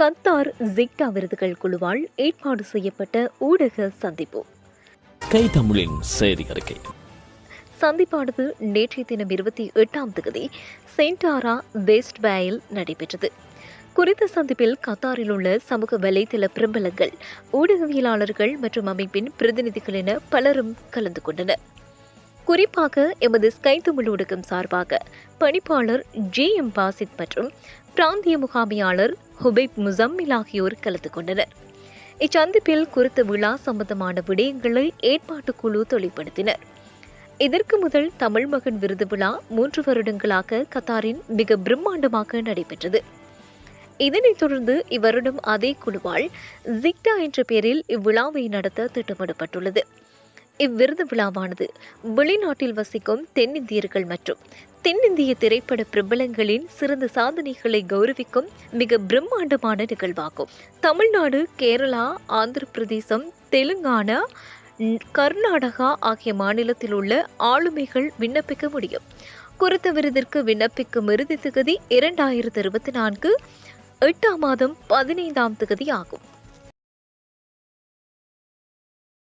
Qatar ஜிக்டா விருதுகள் குழுவால் ஏற்பாடு செய்யப்பட்ட ஊடக சந்திப்பு. கை தமிழின் செய்தி அறிக்கை. சந்திப்பானது நேற்றைய தினம் இருபத்தி எட்டாம் தேதி செயின்டாரா வெஸ்ட் பேயில் நடைபெற்றது. குறித்த சந்திப்பில் கத்தாரில் உள்ள சமூக வலைதள பிரபலங்கள் ஊடகவியலாளர்கள் மற்றும் அமைப்பின் பிரதிநிதிகள் என பலரும் கலந்து கொண்டனர். குறிப்பாக எமது ஸ்கை தமிழ் ஊடகம் சார்பாக பணிப்பாளர் ஜே எம் பாசித் மற்றும் பிராந்திய முகாமியாளர் ஹுபைப் முசம்மில் ஆகியோர் கலந்து கொண்டனர். இச்சந்திப்பில் குறித்த விழா சம்பந்தமான விடயங்களை ஏற்பாட்டுக்குழு தெளிவுபடுத்தினர். இதற்கு முதல் தமிழ் மகன் விருது விழா மூன்று வருடங்களாக கத்தாரின் மிக பிரம்மாண்டமாக நடைபெற்றது. இதனைத் தொடர்ந்து இவ்வருடம் அதே குழுவால் ஜிக்டா என்ற பெயரில் இவ்விழாவை நடத்த திட்டமிடப்பட்டுள்ளது. இவ்விருது விழாவானது வெளிநாட்டில் வசிக்கும் தென்னிந்தியர்கள் மற்றும் தென்னிந்திய திரைப்பட பிரபலங்களின் சிறந்த சாதனைகளை கௌரவிக்கும் மிக பிரம்மாண்டமான நிகழ்வாகும். தமிழ்நாடு கேரளா ஆந்திர பிரதேசம் தெலுங்கானா கர்நாடகா ஆகிய மாநிலத்தில் உள்ள ஆளுமைகள் விண்ணப்பிக்க முடியும். குறித்த விருதிற்கு விண்ணப்பிக்கும் இறுதி திகதி இரண்டாயிரத்து இருபத்தி நான்கு எட்டாம் மாதம் பதினைந்தாம் திகதி ஆகும்.